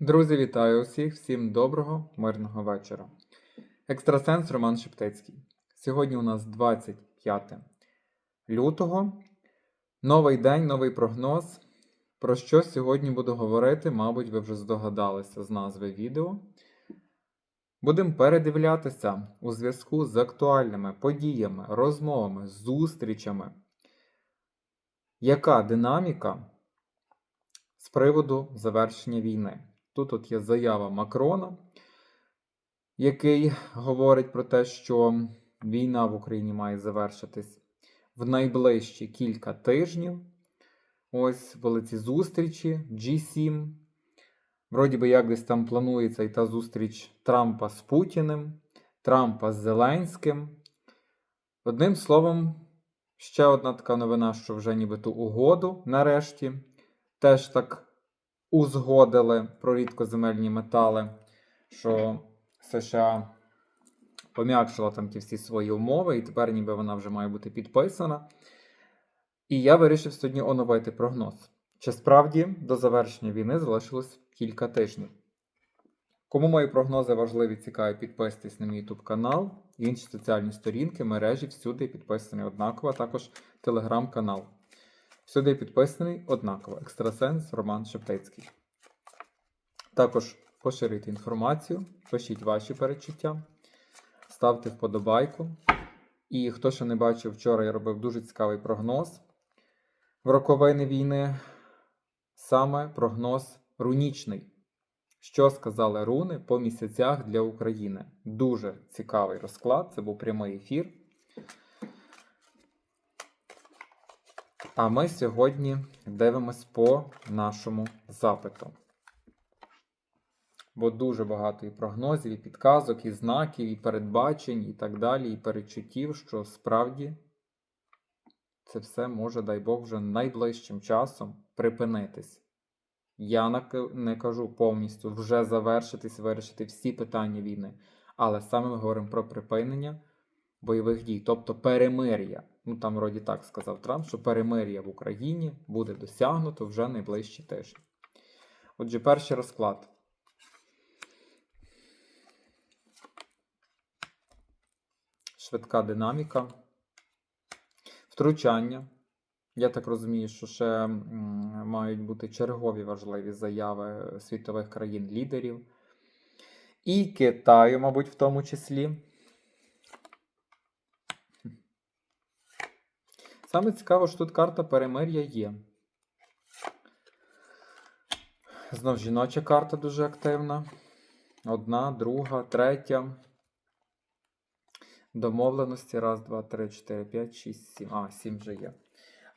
Друзі, вітаю усіх! Всім доброго, мирного вечора. Екстрасенс Роман Шептицький. Сьогодні у нас 25 лютого. Новий день, новий прогноз. Про що сьогодні буду говорити, мабуть, ви вже здогадалися з назви відео. Будемо передивлятися у зв'язку з актуальними подіями, розмовами, зустрічами. Яка динаміка з приводу завершення війни? Тут от є заява Макрона, який говорить про те, що війна в Україні має завершитись в найближчі кілька тижнів. Ось були зустрічі G7. Вроді би, як десь там планується і та зустріч Трампа з Путіним, Трампа з Зеленським. Одним словом, ще одна така новина, що вже нібито угоду нарешті теж так узгодили про рідкоземельні метали, що США пом'якшила там ті всі свої умови, і тепер ніби вона вже має бути підписана. І я вирішив сьогодні оновити прогноз. Чи справді до завершення війни залишилось кілька тижнів? Кому мої прогнози важливі, цікаві, підписуйтесь на мій YouTube канал, інші соціальні сторінки, мережі, всюди підписаний однаково, а також телеграм-канал. Всюди підписаний однаково. Екстрасенс Роман Шептицький. Також поширюйте інформацію, пишіть ваші перечуття, ставте вподобайку. І хто ще не бачив, вчора я робив дуже цікавий прогноз в роковини війни. Саме прогноз рунічний. Що сказали руни по місяцях для України? Дуже цікавий розклад. Це був прямий ефір. А ми сьогодні дивимось по нашому запиту. Бо дуже багато і прогнозів, і підказок, і знаків, і передбачень, і так далі, і перечуттів, що справді це все може, дай Бог, вже найближчим часом припинитись. Я не кажу повністю вже завершитись, вирішити всі питання війни, але саме ми говоримо про припинення бойових дій, тобто перемир'я. Ну там вроді так сказав Трамп, що перемир'я в Україні буде досягнуто вже найближчі тижні. Отже, перший розклад. Швидка динаміка. Втручання. Я так розумію, що ще мають бути чергові важливі заяви світових країн-лідерів. І Китаю, мабуть, в тому числі. Саме цікаво, що тут карта перемир'я є. Знов жіноча карта дуже активна. Одна, друга, третя. Домовленості. Раз, два, три, чотири, п'ять, шість, сім. А, сім вже є.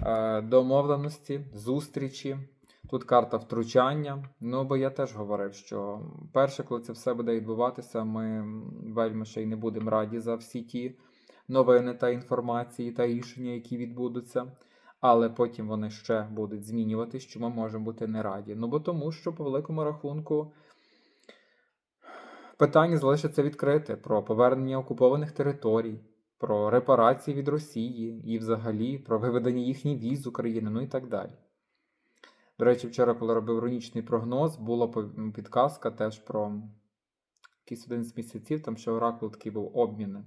Е, домовленості, зустрічі. Тут карта втручання. Ну, бо я теж говорив, що перше, коли це все буде відбуватися, ми вельми ще й не будемо раді за всі ті новини та інформації та рішення, які відбудуться. Але потім вони ще будуть змінюватись, що ми можемо бути не раді. Ну бо тому, що по великому рахунку питання залишиться відкрите про повернення окупованих територій, про репарації від Росії і взагалі про виведення їхніх віз з України, ну і так далі. До речі, вчора, коли робив рунічний прогноз, була підказка теж про якийсь один з місяців, там ще оракул такий був обміни.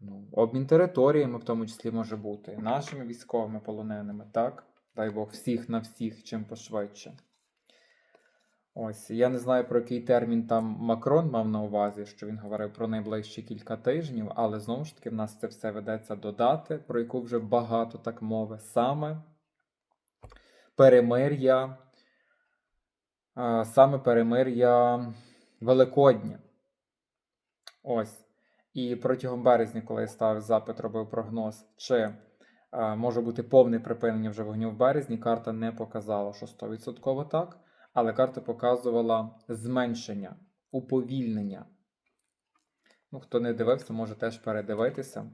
Ну, обмін територіями, в тому числі може бути, нашими військовими полоненими, так? Дай Бог, всіх на всіх, чим пошвидше. Ось, я не знаю, про який термін там Макрон мав на увазі, що він говорив про найближчі кілька тижнів, але знову ж таки в нас це все ведеться до дати, про яку вже багато так мови. Саме перемир'я, саме перемир'я Великодня. Ось. І протягом березня, коли я ставив запит, робив прогноз, чи а, може бути повне припинення вже вогню в березні, карта не показала, що 100% так, але карта показувала зменшення, уповільнення. Ну, хто не дивився, може теж передивитися.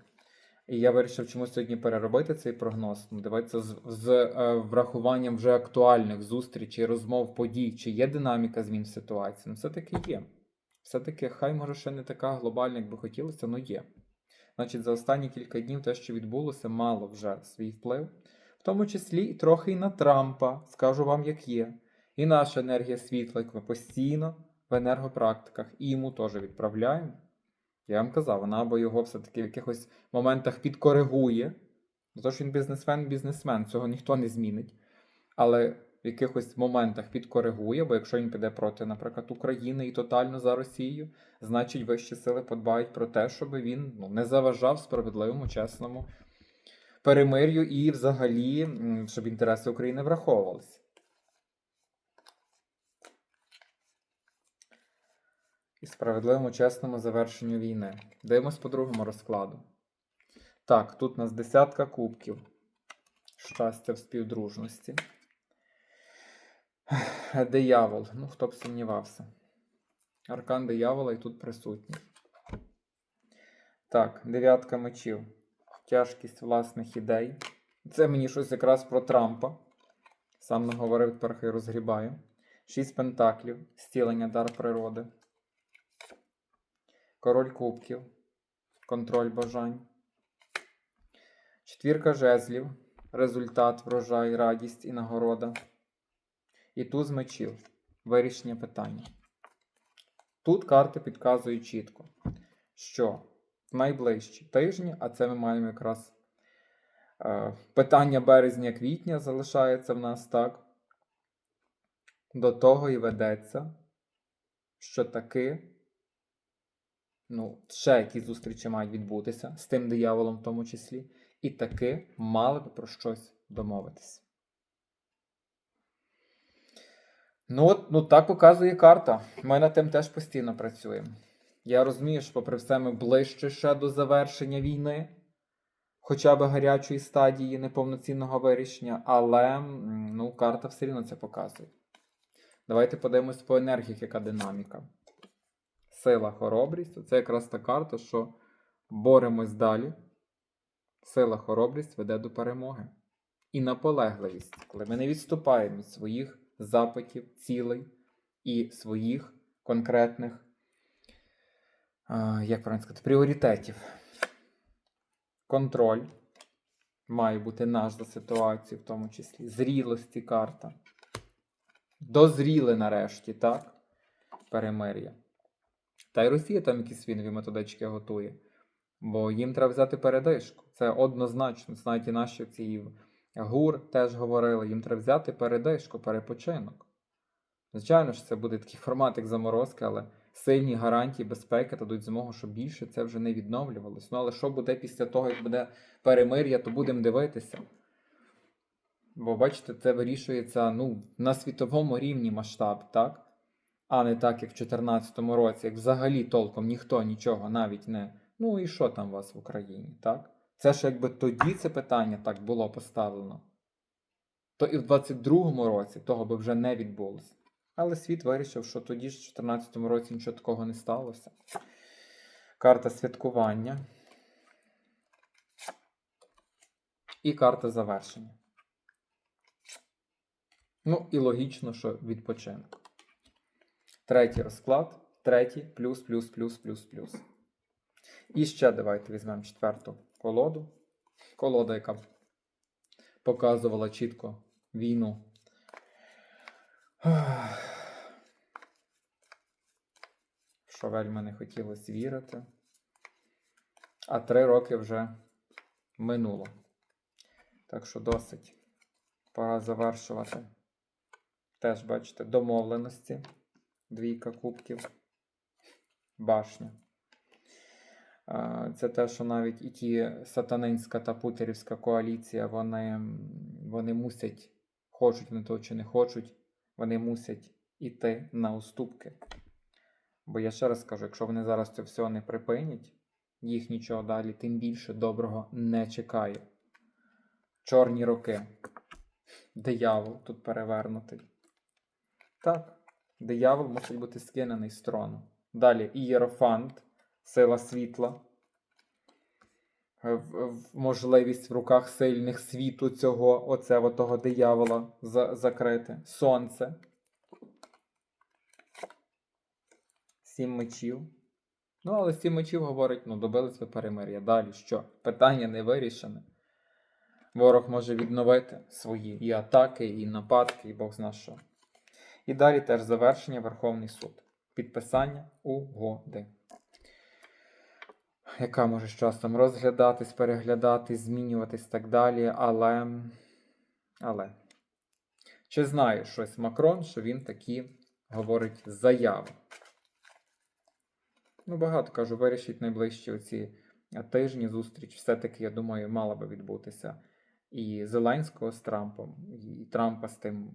І я вирішив чомусь сьогодні переробити цей прогноз. Ну, дивитися з, з е, врахуванням вже актуальних зустрічей, розмов, подій, чи є динаміка змін в ситуації. Ну, все-таки є. Все-таки, хай може ще не така глобальна, як би хотілося, але є. Значить, за останні кілька днів те, що відбулося, мало вже свій вплив, в тому числі і трохи і на Трампа, скажу вам, як є. І наша енергія світла, яку ми постійно в енергопрактиках, і йому теж відправляємо. Я вам казав, вона або його все-таки в якихось моментах підкоригує. Що він бізнесмен, бізнесмен, цього ніхто не змінить. Але в якихось моментах підкоригує, бо якщо він піде проти, наприклад, України і тотально за Росією, значить вищі сили подбають про те, щоб він ну, не заважав справедливому, чесному перемир'ю і взагалі, щоб інтереси України враховувалися. І справедливому, чесному завершенню війни. Дивимось по другому розкладу. Так, тут у нас десятка кубків. Щастя в співдружності. Диявол. Ну, хто б сумнівався. Аркан диявола і тут присутній. Так, дев'ятка мечів. Тяжкість власних ідей. Це мені щось якраз про Трампа. Сам наговорив, тепер хай розгрібаю. Шість пентаклів. Стілення дар природи. Король кубків. Контроль бажань. Четвірка жезлів. Результат, врожай, радість і нагорода. І туз мечів. Вирішення питання. Тут карти підказують чітко, що в найближчі тижні, а це ми маємо якраз е, питання березня-квітня залишається в нас так. До того і ведеться, що таки, ну, ще якісь зустрічі мають відбутися з тим дияволом в тому числі, і таки мали би про щось домовитися. Ну, от, ну так показує карта. Ми над тим теж постійно працюємо. Я розумію, що, попри все, ми ближче ще до завершення війни, хоча б гарячої стадії неповноцінного вирішення, але ну, карта все рівно це показує. Давайте подивимось по енергіях, яка динаміка. Сила, хоробрість це якраз та карта, що боремось далі. Сила, хоробрість веде до перемоги. І наполегливість, коли ми не відступаємо від своїх запитів, цілей і своїх конкретних, як правильно сказати, пріоритетів. Контроль має бути наш за ситуацію, в тому числі. Зрілості карта. Дозріли нарешті, так? Перемир'я. Та й Росія там якісь свінові методички готує. Бо їм треба взяти передишку. Це однозначно. Знаєте, наші ці ГУР теж говорили, їм треба взяти передишку, перепочинок. Звичайно ж, це буде такий формат, як заморозки, але сильні гарантії безпеки дадуть змогу, щоб більше це вже не відновлювалось. Ну але що буде після того, як буде перемир'я, то будемо дивитися. Бо бачите, це вирішується ну, на світовому рівні масштаб, так? А не так, як в 2014 році, як взагалі толком ніхто нічого навіть не. Ну і що там у вас в Україні, так? Це ж якби тоді це питання так було поставлено, то і в 22-му році того би вже не відбулося. Але світ вирішив, що тоді ж в 2014 році нічого такого не сталося. Карта святкування. І карта завершення. Ну, і логічно, що відпочинок. Третій розклад. Третій плюс, плюс, плюс, плюс, плюс. І ще давайте візьмемо четверту колоду. Колода, яка показувала чітко війну. Що вельми не хотілося вірити. А три роки вже минуло. Так що досить. Пора завершувати. Теж, бачите, домовленості. Двійка кубків. Башня. Це те, що навіть і ті сатанинська та путерівська коаліція, вони, вони мусять, хочуть вони того чи не хочуть, вони мусять іти на уступки. Бо я ще раз кажу, якщо вони зараз це все не припинять, їх нічого далі, тим більше доброго не чекає. Чорні роки. Диявол тут перевернутий. Так, диявол мусить бути скинений з трону. Далі ієрофант, сила світла. Можливість в руках сильних світу цього, оце того диявола за, закрити. Сонце. Сім мечів. Ну, але сім мечів говорить, ну, добились ви перемир'я. Далі що? Питання не вирішене. Ворог може відновити свої і атаки, і нападки, і Бог зна що. І далі теж завершення Верховний суд. Підписання угоди. Яка може з часом розглядатись, переглядатись, змінюватись і так далі. Але. Але. Чи знає щось Макрон, що він такі говорить заяви? Ну, багато кажу, вирішить найближчі оці тижні зустріч. Все-таки, я думаю, мала би відбутися і Зеленського з Трампом, і Трампа з тим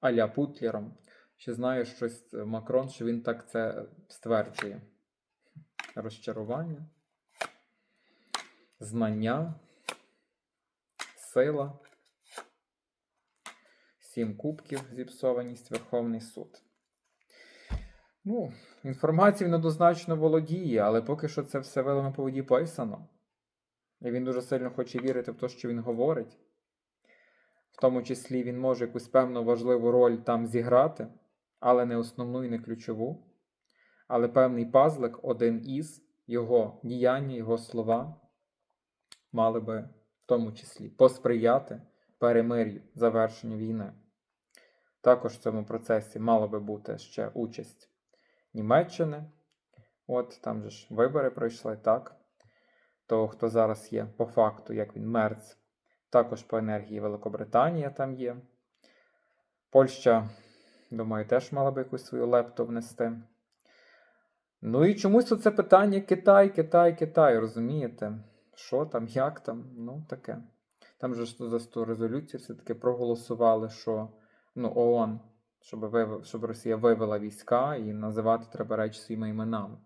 Аля Путлером. Ще знаю щось Макрон, що він так це стверджує. Розчарування, знання, сила, сім кубків, зіпсованість, Верховний суд. Ну, інформацію він однозначно володіє, але поки що це все велено по воді писано. І він дуже сильно хоче вірити в те, що він говорить. В тому числі він може якусь певну важливу роль там зіграти, але не основну і не ключову. Але певний пазлик, один із його діяння, його слова, мали би в тому числі посприяти перемир'ю, завершенню війни. Також в цьому процесі мала би бути ще участь Німеччини. От там же ж вибори пройшли, так? Того, хто зараз є по факту, як він мерц, також по енергії Великобританія там є. Польща, думаю, теж мала би якусь свою лепту внести. Ну і чомусь оце питання Китай, Китай, Китай, розумієте? Що там, як там? Ну, таке. Там же за 100 резолюцій все-таки проголосували, що ну, ООН, щоб, вив... щоб Росія вивела війська і називати треба речі своїми іменами.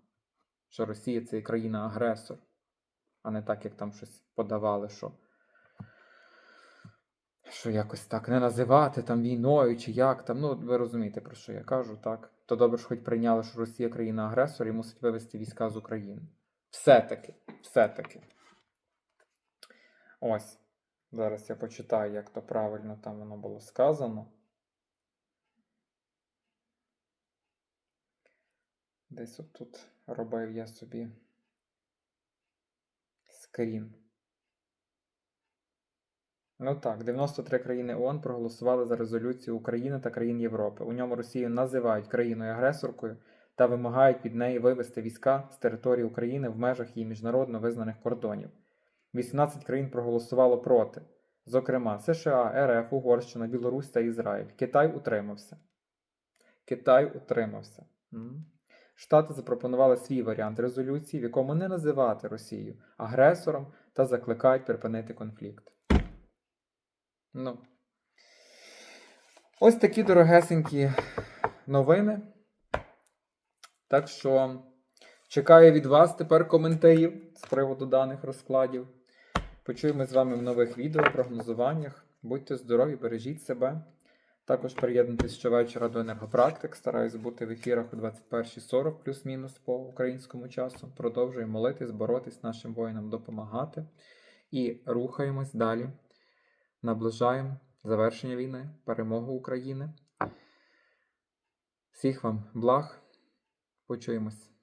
Що Росія це країна-агресор, а не так, як там щось подавали, що що якось так не називати там війною чи як там. Ну, ви розумієте, про що я кажу, так? То добре, що хоч прийняли, що Росія країна-агресор і мусить вивести війська з України. Все-таки, все-таки. Ось. Зараз я почитаю, як то правильно там воно було сказано. Десь отут робив я собі скрін. Ну так, 93 країни ООН проголосували за резолюцію України та країн Європи. У ньому Росію називають країною-агресоркою та вимагають від неї вивести війська з території України в межах її міжнародно визнаних кордонів. 18 країн проголосувало проти, зокрема США, РФ, Угорщина, Білорусь та Ізраїль. Китай утримався. Китай утримався. Штати запропонували свій варіант резолюції, в якому не називати Росію агресором та закликають припинити конфлікт. Ну. Ось такі дорогесенькі новини. Так що чекаю від вас тепер коментарів з приводу даних розкладів. Почуємо з вами в нових відео, прогнозуваннях. Будьте здорові, бережіть себе. Також приєднуйтесь щовечора до енергопрактик. Стараюсь бути в ефірах о 21.40 плюс-мінус по українському часу. Продовжуємо молитись, боротись нашим воїнам, допомагати. І рухаємось далі. Наближаємо завершення війни, перемогу України. Всіх вам благ. Почуємось.